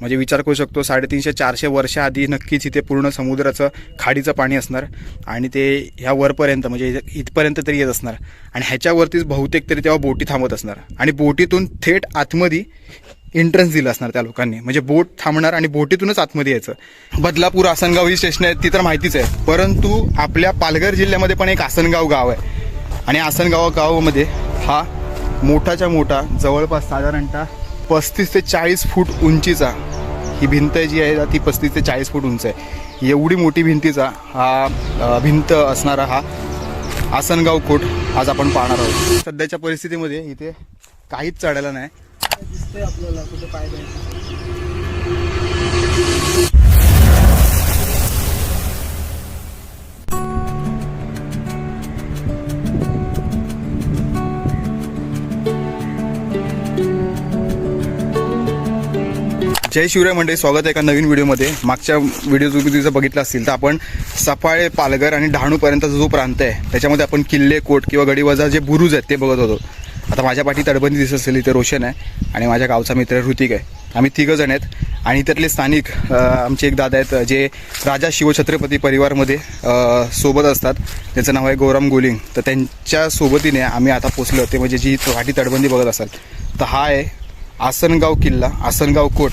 म्हणजे विचार करू शकतो साडेतीनशे चारशे वर्षाआधी नक्कीच इथे पूर्ण समुद्राचं खाडीचं पाणी असणार आणि ते ह्या वरपर्यंत म्हणजे इथपर्यंत तरी येत असणार. आणि ह्याच्यावरतीच बहुतेक तरी तेव्हा बोटी थांबत असणार. आणि बोटीतून थेट आतमध्ये एंट्रन्स दिलं असणार त्या लोकांनी. म्हणजे बोट थांबणार आणि बोटीतूनच आतमध्ये यायचं. बदलापूर आसनगाव ही स्टेशन आहे ती तर माहितीच आहे. परंतु आपल्या पालघर जिल्ह्यामध्ये पण एक आसनगाव गाव आहे. आणि आसनगाव गावामध्ये हा मोठाच्या मोठा जवळपास साधारणतः पस्तीस ते चाळीस फूट उंचीचा ही भिंत जी आहे ती पस्तीस ते चाळीस फूट उंच आहे. एवढी मोठी भिंतीचा हा भिंत असणारा हा आसनगाव कोट आज आपण पाहणार आहोत. सध्याच्या परिस्थितीमध्ये इथे काहीच चढायला नाही. दिसतंय आपल्याला? कुठे पाय जय शिवराय मंडळी स्वागत आहे एका नवीन व्हिडिओमध्ये. मागच्या व्हिडिओ तुम्ही तिथं बघितला असतील तर आपण सफाळे पालघर आणि डहाणूपर्यंतचा जो प्रांत आहे त्याच्यामध्ये आपण किल्ले कोट किंवा गडीवजा जे बुरुज आहेत ते बघत होतो. आता माझ्या पाठी तडबंदी दिसत असेल इथे रोशन आहे आणि माझ्या गावचा मित्र ऋतिक आहे. आम्ही तिघं जण आहेत आणि त्यातले स्थानिक आमचे एक दादा आहेत जे राजा शिवछत्रपती परिवारमध्ये सोबत असतात. त्यांचं नाव आहे गौरम गोलिंग. तर त्यांच्या सोबतीने आम्ही आता पोचलो ते म्हणजे जी पाठी तडबंदी बघत असाल तर हा आहे आसनगाव किल्ला आसनगाव कोट.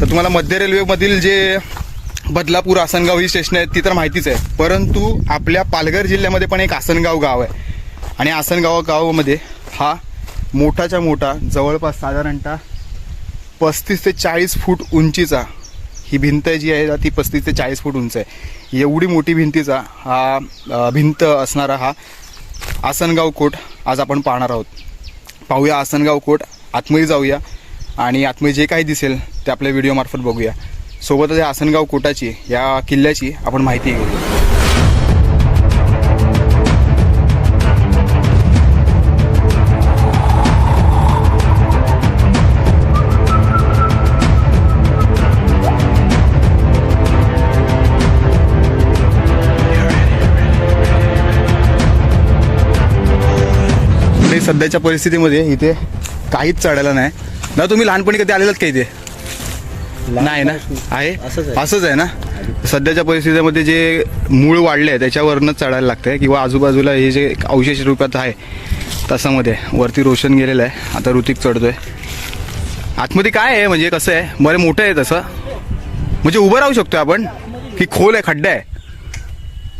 तर तुम्हाला मध्य रेल्वेमधील जे बदलापूर आसनगाव ही स्टेशन आहेत ती तर माहितीच आहे. परंतु आपल्या पालघर जिल्ह्यामध्ये पण एक आसनगाव गाव आहे. आणि आसनगाव गावामध्ये हा मोठाच्या मोठा जवळपास साधारणतः पस्तीस ते चाळीस फूट उंचीचा ही भिंत जी आहे ती पस्तीस ते चाळीस फूट उंच आहे. एवढी मोठी भिंतीचा हा भिंत असणारा हा आसनगाव कोट आज आपण पाहणार आहोत. पाहूया आसनगाव कोट. आतमध्ये जाऊया आणि आतमध्ये जे काही दिसेल ते आपल्या व्हिडिओमार्फत बघूया. सोबतच या आसनगाव कोटाची या किल्ल्याची आपण माहिती घेऊ. सध्याच्या परिस्थितीमध्ये इथे काहीच चढायला नाही. ना तुम्ही लहानपणी कधी आलेलात का इथे? नाही ना? आहे? असंच आहे. ना? सध्याच्या परिस्थितीमध्ये जे मूळ वाढले आहे त्याच्यावरनंच चढायला लागतंय किंवा आजूबाजूला हे जे अवशेष रूपात आहे तसामध्ये वरती रोशन गेलेलं आहे. आता ऋतिक चढतोय. आतमध्ये काय आहे? म्हणजे कसं आहे? बरं मोठं आहे तसं. म्हणजे उभं राहू शकतोय आपण की खोल आहे खड्डा आहे.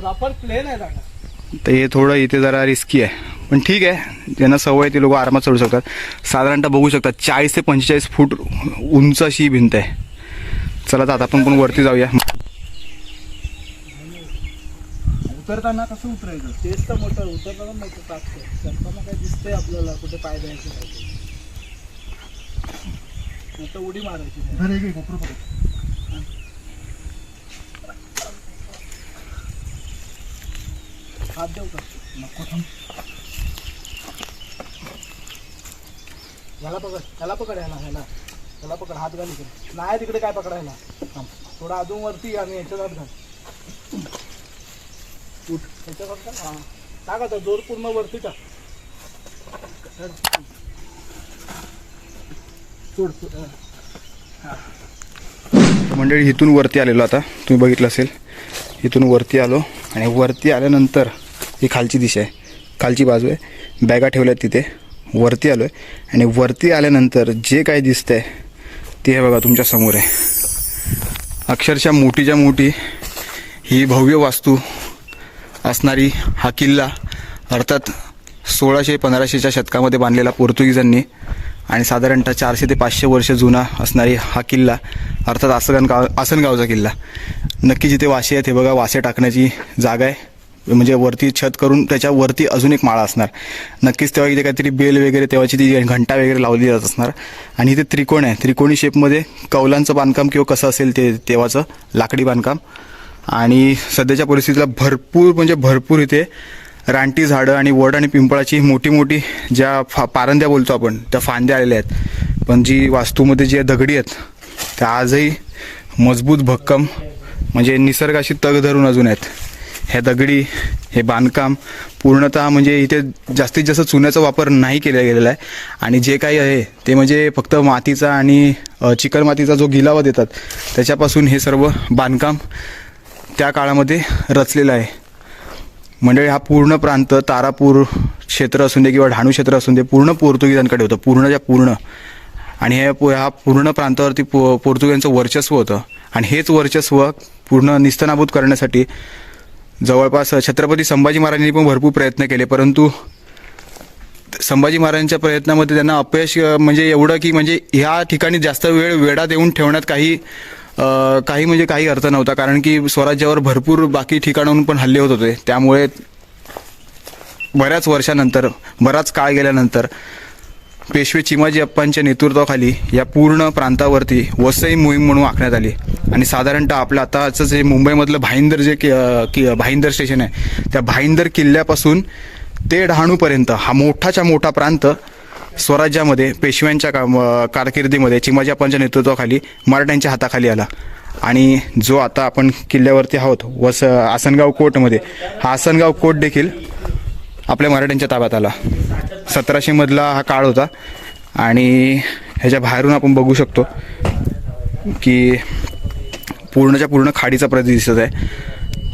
प्रॉपर प्लेन आहे हे थोडं इथे जरा रिस्की आहे. पण ठीक आहे. ज्यांना सवय आहे ते लोक आरामात चढू शकतात. साधारणतः बघू शकतात चाळीस ते पंचेचाळीस फूट उंच अशी ही भिंत आहे. चला तर आता आपण पण वरती जाऊया. उतरताना कसं उतरायचं? तेच तर मोठं उतरताना मोठं टाकतं काय दिसतंय आपल्याला कुठे पाय द्यायचं नाही. आता उडी मारायची नाही. हात देऊ का? नको थांब ह्याला पकड ह्याला पकड ह्याला ह्याला ह्याला पकड हात घाल इकडे. नाही तिकडे काय पकडायला? थांब. थोडा अजून वरती आणि याच्यात हात घाल. उठ. याच्यात हात घाल हा. टाक आता जोर पूर्ण वरती टाक. सोड मंडळी इथून वरती आलेलो आता. तुम्ही बघितलं असेल. इथून वरती आलो आणि वरती आल्यानंतर ही खालची दिशा आहे. खालची बाजू आहे. बॅगा ठेवल्यात तिथे. वरती आलो आहे आणि वरती आल्यानंतर जे काही दिसतंय ते हे बघा तुमच्यासमोर आहे. अक्षरशः मोठीच्या मोठी ही भव्य वास्तू असणारी हा किल्ला अर्थात सोळाशे पंधराशेच्या शतकामध्ये बांधलेला पोर्तुगीजांनी आणि साधारणतः चारशे ते पाचशे वर्ष जुना असणारी हा किल्ला अर्थात आसनगाव आसनगावचा किल्ला. नक्की जिथे वासे आहेत हे बघा वासे टाकण्याची जागा आहे. म्हणजे वरती छत करून त्याच्या वरती अजून एक माळा असणार. नक्कीच तेव्हा इथे काहीतरी बेल वगैरे तेव्हाची ती घंटा वगैरे लावली जात असणार. आणि इथे त्रिकोण आहे. त्रिकोणी शेपमध्ये कौलांचं बांधकाम किंवा कसं असेल ते तेव्हाचं लाकडी बांधकाम. आणि सध्याच्या परिस्थितीला भरपूर म्हणजे भरपूर इथे रानटी झाडं आणि वड आणि पिंपळाची मोठी मोठी ज्या फा पारंद्या बोलतो आपण त्या फांद्या आलेल्या आहेत. पण जी वास्तूमध्ये जे दगडी आहेत त्या आजही मजबूत भक्कम म्हणजे निसर्गाशी तग धरून अजून आहेत. हे दगडी हे बांधकाम पूर्णतः म्हणजे इथे जास्तीत जास्त चुन्याचा वापर नाही केला गेलेला आहे. आणि जे काही आहे ते म्हणजे फक्त मातीचा आणि चिकलमातीचा जो गिलावा देतात त्याच्यापासून हे सर्व बांधकाम त्या काळामध्ये रचलेलं आहे. मंडळी हा पूर्ण प्रांत तारापूर क्षेत्र असून दे किंवा डहाणू क्षेत्र असून दे पूर्ण पोर्तुगीजांकडे होतं पूर्णच्या पूर्ण. आणि हे ह्या पूर्ण प्रांतावरती पो पोर्तुगीजांचं वर्चस्व होतं. आणि हेच वर्चस्व पूर्ण निस्तनाभूत करण्यासाठी जवळपास छत्रपती संभाजी महाराजांनी पण भरपूर प्रयत्न केले परंतु संभाजी महाराजांच्या प्रयत्नामध्ये त्यांना अपयश म्हणजे एवढं की म्हणजे ह्या ठिकाणी जास्त वेळ वेढा देऊन ठेवण्यात काही काही म्हणजे काही अर्थ नव्हता कारण की स्वराज्यावर भरपूर बाकी ठिकाणाहून पण हल्ले होत होते. त्यामुळे बऱ्याच वर्षानंतर बराच काळ गेल्यानंतर पेशवे चिमाजी अप्पांच्या नेतृत्वाखाली या पूर्ण प्रांतावरती वसई मोहीम म्हणून आखण्यात आली. आणि साधारणतः आपलं आताचं जे मुंबईमधलं भाईंदर जे कि कि भाईंदर स्टेशन आहे त्या भाईंदर किल्ल्यापासून ते डहाणूपर्यंत हा मोठाच्या मोठा प्रांत स्वराज्यामध्ये पेशव्यांच्या काम कारकिर्दीमध्ये चिमाजी अप्पांच्या नेतृत्वाखाली मराठ्यांच्या हाताखाली आला. आणि जो आता आपण किल्ल्यावरती आहोत वस आसनगाव कोटमध्ये हा आसनगाव कोट देखील आपल्या मराठ्यांच्या ताब्यात आला. सतराशेमधला हा काळ होता. आणि ह्याच्या बाहेरून आपण बघू शकतो की पूर्णच्या पूर्ण खाडीचा प्रदेश दिसत आहे.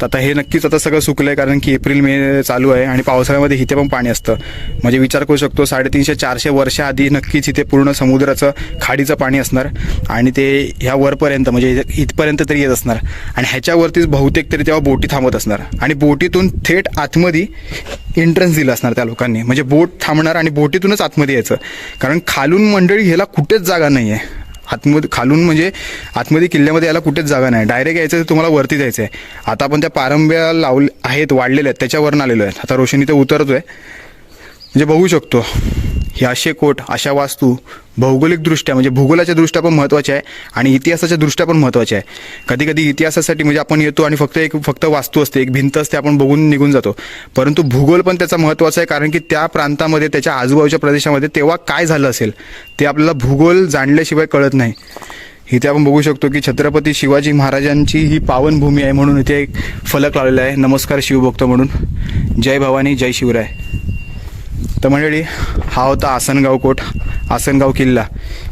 तर आता हे नक्कीच आता सगळं सुकलं आहे कारण की एप्रिल मे चालू आहे आणि पावसाळ्यामध्ये इथे पण पाणी असतं. म्हणजे विचार करू शकतो साडेतीनशे चारशे वर्षाआधी नक्कीच इथे पूर्ण समुद्राचं खाडीचं पाणी असणार आणि ते ह्या वरपर्यंत म्हणजे इथपर्यंत तरी येत असणार. आणि ह्याच्यावरतीच बहुतेक तरी तेव्हा बोटी थांबत असणार. आणि बोटीतून थेट आतमध्ये एंट्रन्स दिलं असणार त्या लोकांनी. म्हणजे बोट थांबणार आणि बोटीतूनच आतमध्ये यायचं. कारण खालून मंडळी ह्याला कुठेच जागा नाही आहे आतमध्ये खालून म्हणजे आतमध्ये किल्ल्यामध्ये यायला कुठेच जागा नाही. डायरेक्ट यायचं तर तुम्हाला वरती जायचं आहे. आता आपण त्या पारंब्या लावले आहेत वाढलेल्या आहेत त्याच्यावरून आलेलो आहे. आता रोशनी तर उतरतो उतरतोय. म्हणजे बघू शकतो हे असे कोट अशा वास्तू भौगोलिकदृष्ट्या म्हणजे भूगोलाच्या दृष्ट्या पण महत्त्वाच्या आहे आणि इतिहासाच्या दृष्ट्या पण महत्त्वाच्या आहे. कधी कधी इतिहासासाठी म्हणजे आपण येतो आणि फक्त एक फक्त वास्तू असते एक भिंत असते आपण बघून निघून जातो. परंतु भूगोल पण त्याचा महत्त्वाचा आहे कारण की त्या प्रांतामध्ये त्याच्या आजूबाजूच्या प्रदेशामध्ये तेव्हा काय झालं असेल ते आपल्याला भूगोल जाणल्याशिवाय कळत नाही. इथे आपण बघू शकतो की छत्रपती शिवाजी महाराजांची ही पावनभूमी आहे म्हणून इथे एक फलक लावलेला आहे. नमस्कार शिवभक्त म्हणून. जय भवानी जय शिवराय. तर मंडळी हा होता आसनगाव कोट. आसनगाव किल्ला.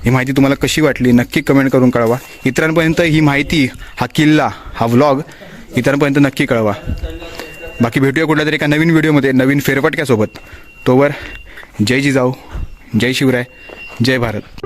ही माहिती तुम्हाला कशी वाटली? नक्की कमेंट करून कळवा. इतरांपर्यंत ही माहिती हा किल्ला हा व्लॉग इतरांपर्यंत नक्की कळवा. बाकी भेटूया कुठल्या तरी एका नवीन व्हिडिओमध्ये नवीन फेरफटक्यासोबत. तोवर जय जिजाऊ जय शिवराय जय भारत.